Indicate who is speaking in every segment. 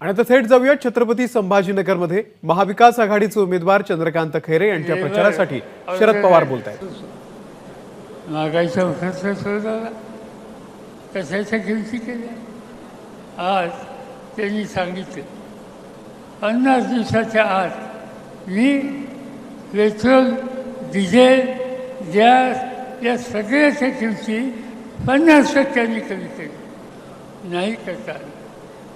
Speaker 1: आणि आता थेट जाऊया छत्रपती संभाजीनगरमध्ये महाविकास आघाडीचे उमेदवार चंद्रकांत खैरे यांच्या प्रचारासाठी शरद पवार बोलत आहेत
Speaker 2: महागाईचा कशाच्या किमती केल्या आज त्यांनी सांगितलं. पन्नास दिवसाच्या आत मी पेट्रोल डिझेल गॅस या सगळ्याच्या किमती पन्नास टक्क्यांनी कमी केली नाही करता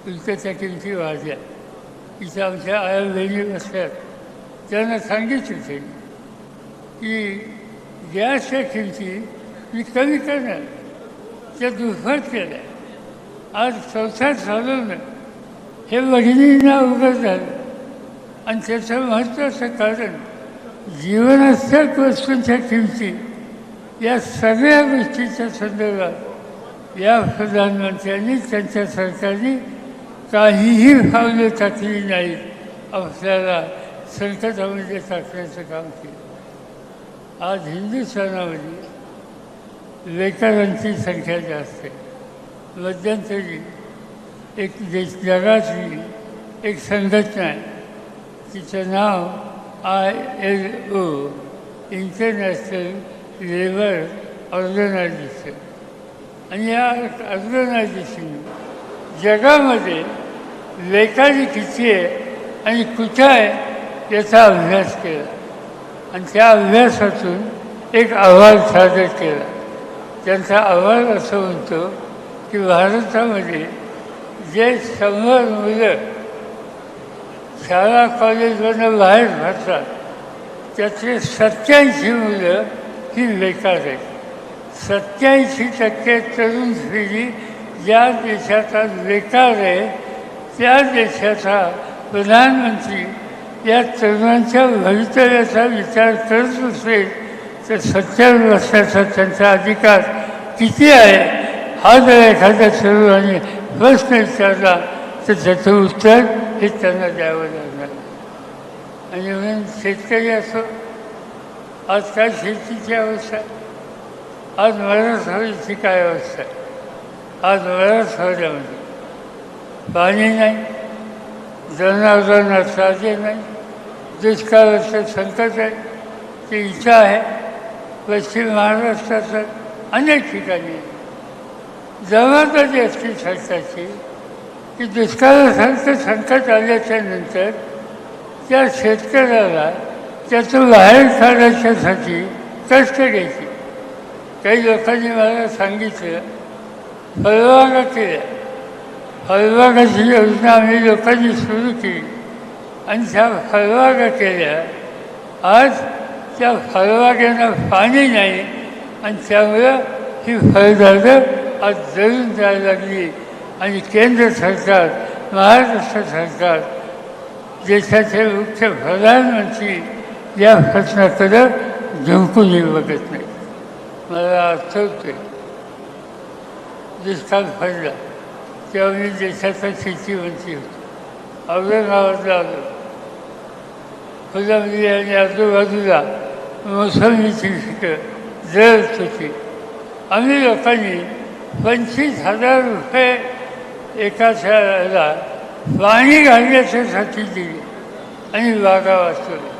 Speaker 2: आलं. किमती वाढल्या इथं आमच्या आया असतात त्यांना सांगितलं त्यांनी की गॅसच्या किमती मी कमी करणार त्या दुप्पट केल्या आज संसार चालवणं हे वडिलींना उघड झालं आणि त्याचं महत्त्वाचं कारण जीवनावश्यक वस्तूंच्या किमती या सगळ्या गोष्टीच्या संदर्भात या प्रधानमंत्र्यांनी त्यांच्या सरकारने काहीही पावलं टाकली नाहीत आपल्याला संकटामध्ये टाकण्याचं काम केलं. आज हिंदुस्थानामध्ये लेकरांची संख्या जास्त आहे. मध्यंतरी एक देश जगातली एक संघटना आहे. तिचं नाव I L O international labour organisation आणि या ऑर्गनायझेशन जगामध्ये बेकारी किती आहे आणि कुठं आहे याचा अभ्यास केला. आणि त्या अभ्यासातून एक अहवाल सादर केला. त्यांचा अहवाल असं म्हणतो की भारतामध्ये जे शंभर मुलं शाळा कॉलेजमधनं बाहेर भरतात त्यातले सत्याऐंशी मुलं ही बेकार आहेत. सत्याऐंशी टक्के तरुण पिढी ज्या देशात आज बेकार आहे त्या देशाचा प्रधानमंत्री या तरुणांच्या भवितव्याचा विचार करत असेल तर सत्यावर वर्षाचा त्यांचा अधिकार किती आहे? हा जर एखाद्या तरुणाने प्रश्न विचारला तर त्याचं उत्तर हे त्यांना द्यावं लागणार. आणि म्हणून शेतकरी असो आज काय शेतीची अवस्था? आज मराठवाड्याची काय अवस्था? आहे आज मराठवाड्यामध्ये पाणी नाही जनावरांना साधे नाही दुष्काळाचं संकट आहे ते इच्छा आहे पश्चिम महाराष्ट्राचं अनेक ठिकाणी आहे. जबाबदारी असते सरकारची की दुष्काळासारखं संकट आल्याच्यानंतर त्या शेतकऱ्याला त्यातून बाहेर काढायच्यासाठी कष्ट घ्यायचे काही लोकांनी मला सांगितलं फळबागा केल्या फळबागाची योजना आम्ही लोकांनी सुरू केली आणि त्या फळबागा केल्या आज त्या फळबागांना पाणी नाही आणि त्यामुळं ही फळझाडं आज जळून जायला लागली आणि केंद्र सरकार महाराष्ट्र सरकार देशाचे मुख्य प्रधानमंत्री या प्रश्नाकडं झुंकूनही बघत नाही मला आठवते दुष्काळ पडला त्यावेळी मी देशाचा शेतीमंत्री होतो. औरंगाबादला आलो फुलंबरी आणि आजूबाजूला मोसंबीची पिकं जळत होती आम्ही लोकांनी पंचवीस हजार रुपये एका शाळेला पाणी घालण्याच्यासाठी दिली आणि वागा वाचवल्या.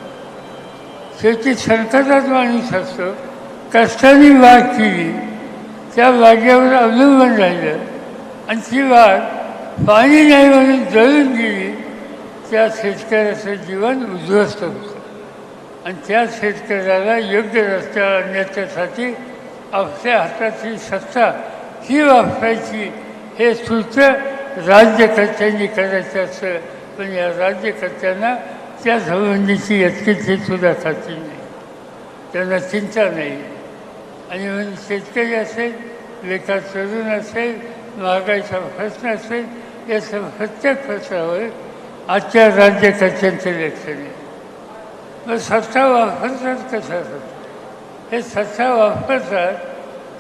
Speaker 2: शेती संकटात माणूस असतो कष्टाने वाघ केली. त्या वाग्यावर अवलंबून राहिलं. आणि ती बाग पाणी नाही म्हणून जळून गेली त्या शेतकऱ्याचं जीवन उद्ध्वस्त होतं. आणि त्या शेतकऱ्याला योग्य रस्त्यावर आणण्याच्यासाठी आपल्या हातातली सत्ता ही वापरायची हे सूत्र राज्यकर्त्यांनी करायचं असतं. पण या राज्यकर्त्यांना त्या संबंधीची यत्किंची सुद्धा खात्री नाही. त्यांना चिंता नाही. आणि म्हणून शेतकरी असेल लेखा तरुण असेल महागाईचा प्रश्न असेल या प्रत्येक प्रश्नावर आजच्या राज्यकर्त्यांचं लक्ष नाही मग सत्ता वापरतात कशासाठी हे सत्ता वापरतात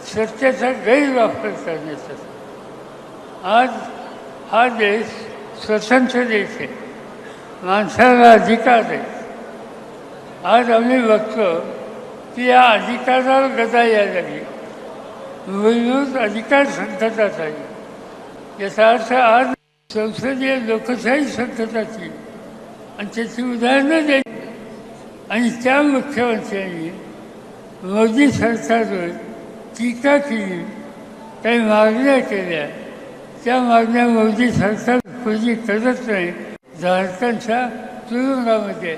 Speaker 2: सत्तेचा गैरवापर करण्यासाठी आज हा देश स्वतंत्र देश आहे. माणसाला अधिकार आहे. आज आम्ही बघतो की या अधिकारावर गदा यायला लागली. मूलभूत अधिकार संकटात आली याचा अर्थ आज संसदीय लोकशाही संकटाची आणि त्याची उदाहरणं द्यायची आणि त्या मुख्यमंत्र्यांनी मोदी सरकारवर टीका केली. काही मागण्या केल्या. त्या मागण्या मोदी सरकार पूर्वी करत नाही झारखंडच्या तुरुंगामध्ये.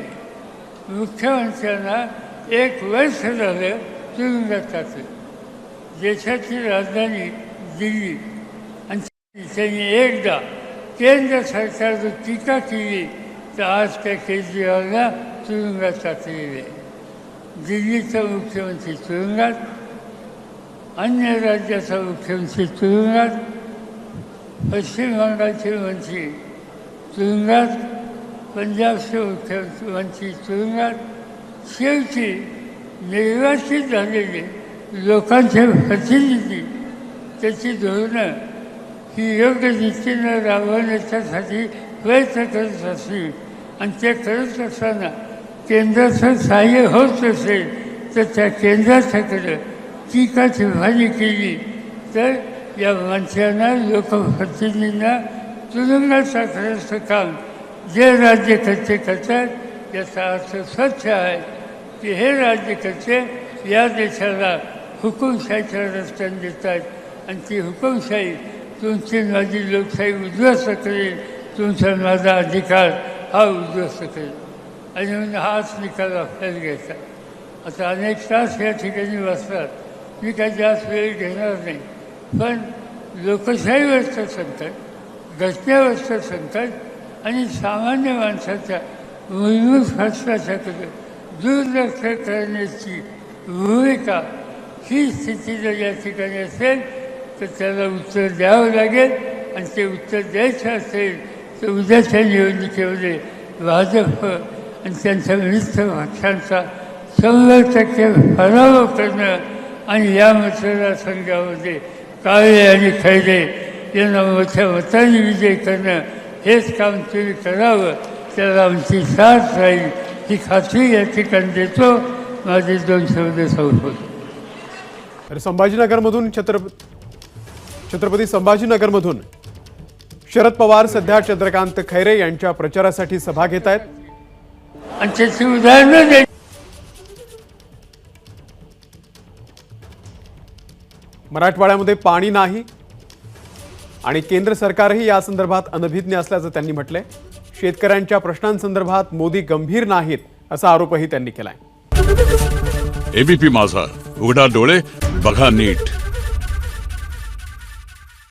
Speaker 2: मुख्यमंत्र्यांना एक वर्ष झालं तुरुंगात टाकलं. देशाची राजधानी दिल्ली. आणि त्यांनी एकदा केंद्र सरकारवर टीका केली तर आज त्या केजरीवालला तुरुंगात टाकलेले दिल्लीचा मुख्यमंत्री तुरुंगात अन्य राज्याचा मुख्यमंत्री तुरुंगात पश्चिम बंगालचे मंत्री तुरुंगात पंजाबचे मुख्यमंत्री मंत्री तुरुंगात. शेवटी निर्वाचित झालेले लोकांचे प्रतिनिधी त्याची धोरणं ही योग्य रीतीनं राबवण्याच्यासाठी प्रयत्न करत असतील. आणि ते करत असताना केंद्राचं सहाय्य होत असेल तर त्या केंद्राच्याकडं का भाजी केली. तर या माणसांना लोकप्रतिनिधींना तुरुंगात टाकण्याचं काम जे राज्यकर्ते करतात याचा अर्थ स्वच्छ आहे. की हे राज्यकर्ते या देशाला हुकुमशाहीच्या रस्त्याने देतात आणि ती हुकुमशाही तुमची माझी लोकशाही उद्ध्वस्त करेल. तुमचा माझा अधिकार हा उद्ध्वस्त करेल. आणि म्हणून हाच निकाल आपल्याला घ्यायचा. आता अनेक तास या ठिकाणी वाचतात. मी काही जास्त वेळ घेणार नाही. पण लोकशाहीवरचं संकट घटनेवरचं संकट आणि सामान्य माणसाच्या मूलभूत हस्ताच्याकडे दुर्लक्ष करण्याची भूमिका ही स्थिती जर या ठिकाणी असेल तर त्याला उत्तर द्यावं लागेल आणि ते उत्तर द्यायचं असेल तर उद्याच्या निवडणुकीमध्ये भाजप आणि त्यांच्या विरुद्ध पक्षांचा शंभर टक्के पराभव करणं आणि या मतदारसंघामध्ये काळे आणि खैरे यांना मोठ्या मताने विजय करणं हेच काम तुम्ही करावं त्याला आमची साथ राहील ही खात्री या ठिकाणी देतो. माझे दोन शब्द संपवतो.
Speaker 1: तर संभाजीनगरमधून छत्रपती छत्रपती संभाजीनगरमधून शरद पवार सध्या चंद्रकांत खैरे यांच्या प्रचारासाठी सभा घेत आहेत. मराठवाड्यामध्ये पाणी नाही आणि केंद्र सरकारही या संदर्भात अनभिज्ञ असल्याचं त्यांनी म्हटलंय. शेतकऱ्यांच्या प्रश्नांसंदर्भात मोदी गंभीर नाहीत असा आरोपही त्यांनी केलाय.
Speaker 3: एबीपी माझा. उघडा डोळे बघा नीट.